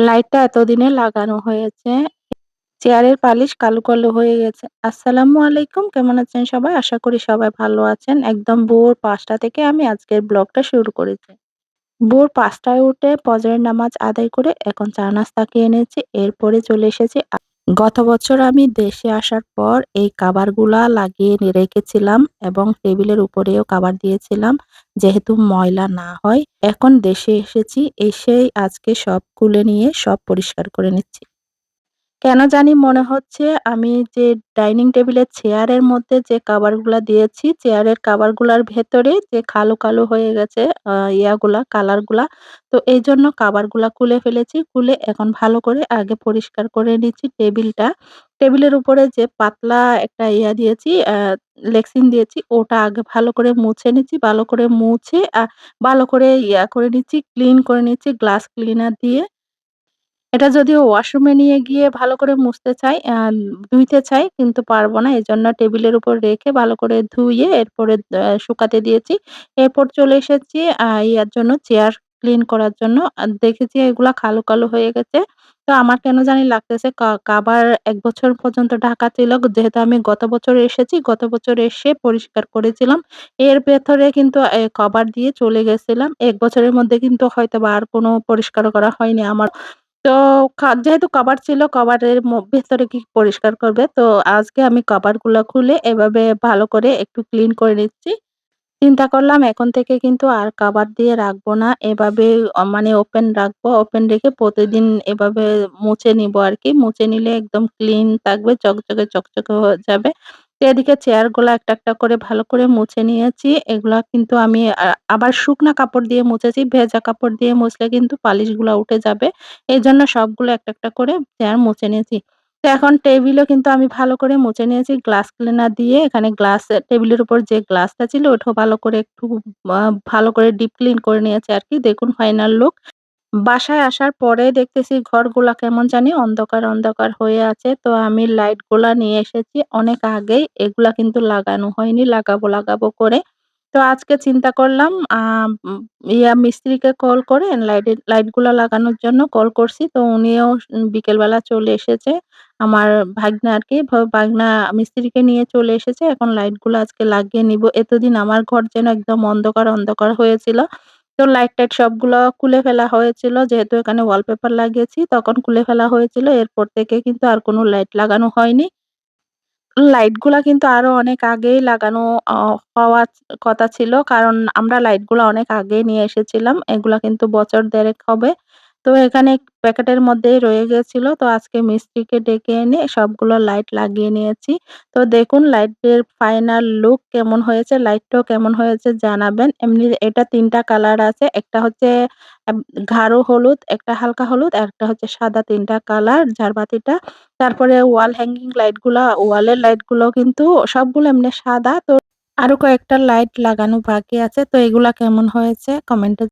লাইটটা এতদিনে লাগানো হয়েছে। চেয়ারের পালিশ কালো, কালো হয়ে গেছে। আসসালামু আলাইকুম কেমন আছেন সবাই? আশা করি সবাই ভালো আছেন। একদম ভোর পাঁচটা থেকে আমি আজকের ব্লগটা শুরু করেছি। ভোর পাঁচটায় উঠে ফজরের নামাজ আদায় করে এখন চা নাস্তা খেয়ে নিয়েছি। এরপরে চলে এসেছি গত বছর আমি দেশে আসার পর এই কাবারগুলা লাগিয়ে রেখেছিলাম এবং টেবিলের উপরেও কাবার দিয়েছিলাম, যেহেতু ময়লা না হয়। এখন দেশে এসেছি, এসেই আজকে সব খুলে নিয়ে সব পরিষ্কার করে নিচ্ছি। কেন জানি মনে হচ্ছে আমি যে ডাইনিং টেবিলের চেয়ারের মধ্যে যে কাভারগুলা দিয়েছি, চেয়ারের কাভারগুলার ভেতরে যে কালো, কালো হয়ে গেছে আ ইয়াগুলা কালারগুলা। তো এইজন্য কাভারগুলা খুলে ফেলেছি। খুলে এখন ভালো করে আগে পরিষ্কার করে নিচ্ছি টেবিলটা। টেবিলের উপরে যে পাতলা একটা ইয়া দিয়েছি আ লেক্সিন দিয়েছি ওটা আগে ভালো করে মুছে নিচ্ছি। ভালো করে মুছে আ ভালো করে ইয়া করে নিচ্ছি, ক্লিন করে নিচ্ছি গ্লাস ক্লিনার দিয়ে। এটা যদিও ওয়াশরুমে নিয়ে গিয়ে ভালো করে মুছতে চাই, ধুইতে চাই কিন্তু পারব না। এজন্য টেবিলের উপর রেখে ভালো করে ধুইয়ে এরপরে শুকাতে দিয়েছি। এরপর চলে এসেছি ইয়ার জন্য চেয়ার ক্লিন করার জন্য। দেখেছি এগুলা কালো, কালো হয়ে গেছে। তো আমার কেন জানি লাগতেছে কা কাভার ১ বছর পর্যন্ত ঢাকা ছিল। যেহেতু আমি গত বছর এসেছি, গত বছর এসে পরিষ্কার করেছিলাম। এর ভেতরে কিন্তু এ কভার দিয়ে চলে গেছিলাম। ১ বছরের মধ্যে কিন্তু হয়তোবা আর কোনো পরিষ্কার করা হয়নি আমার। তো কা যেহেতু কভার ছিল কভারের ভেতরে কি পরিষ্কার করবে? তো আজকে আমি কভারগুলা খুলে এভাবে ভালো করে একটু ক্লিন করে নিচ্ছি। চিন্তা করলাম এখন থেকে কিন্তু আর কভার দিয়ে রাখব না। এভাবে মানে ওপেন রাখব। ওপেন রেখে প্রতিদিন এভাবে মুছে নিবো আরকি। মুছে নিলে একদম ক্লিন থাকবে, চকচকে, চকচকে হয়ে যাবে। এদিকে চেয়ারগুলা একটা, একটা করে ভালো করে মুছে নিয়েছি। এগুলা কিন্তু আমি আবার শুকনা কাপড় দিয়ে মুছেছি। ভেজা কাপড় দিয়ে মুছলে কিন্তু পালিশগুলা উঠে যাবে। এই জন্য সবগুলো একটা, একটা করে চেয়ার মুছে নিয়েছি। তো এখন টেবিলও কিন্তু আমি ভালো করে মুছে নিয়েছি গ্লাস ক্লিনার দিয়ে। এখানে গ্লাস টেবিলের উপর যে গ্লাসটা ছিল ওটাও ভালো করে একটু ভালো করে ডিপ ক্লিন করে নিয়েছি আরকি। দেখুন ফাইনাল লুক। বাসায় আসার পরে দেখতেছি ঘরগুলা কেমন জানি অন্ধকার, অন্ধকার হয়ে আছে। তো আমি লাইটগুলা নিয়ে এসেছি অনেক আগেই। এগুলা কিন্তু লাগানো হয়নি। লাগাবো, লাগাবো করে। তো আজকে চিন্তা করলাম আ উম ইয়া মিস্ত্রিকে কল করে লাইটের লাইটগুলা লাগানোর জন্য কল করছি। তো উনিও বিকেলবেলা চলে এসেছে। আমার ভাগনা আরকি ভ ভাগনা মিস্ত্রিকে নিয়ে চলে এসেছে। এখন লাইটগুলা আজকে লাগিয়ে নিবো। এতদিন আমার ঘর যেন একদম অন্ধকার, অন্ধকার হয়েছিল। তো লাইট-টাইট সবগুলো খুলে ফেলা হয়েছিল। যেহেতু এখানে ওয়ালপেপার লাগিয়েছি, তখন খুলে ফেলা হয়েছিল। এরপর থেকে কিন্তু আর কোনো লাইট লাগানো হয়নি। লাইটগুলা কিন্তু আরও অনেক আগেই লাগানো হওয়ার কথা ছিল। কারণ আমরা লাইটগুলা অনেক আগে নিয়ে এসেছিলাম। এগুলা কিন্তু বছর ১.৫ হবে। তো এখানে প্যাকেটের মধ্যেই রয়ে গেছিল। তো আজকে মিস্ত্রিকে ডেকে এনে সবগুলো লাইট লাগিয়ে নিয়েছি। তো দেখুন লাইটের ফাইনাল লুক কেমন হয়েছে, লাইটটাও কেমন হয়েছে জানাবেন। এমনি এটা তিনটা কালার আছে। একটা হচ্ছে গাঢ় হলুদ, একটা হালকা হলুদ, আরেকটা হচ্ছে সাদা তিনটা কালার ঝাড়বাতিটা। তারপরে ওয়াল হ্যাঙ্গিং লাইটগুলা ওয়ালের লাইটগুলোও কিন্তু সবগুলো এমনি সাদা। তো আরও কয়েকটা লাইট লাগানো বাকি আছে। তো এগুলা কেমন হয়েছে কমেন্টে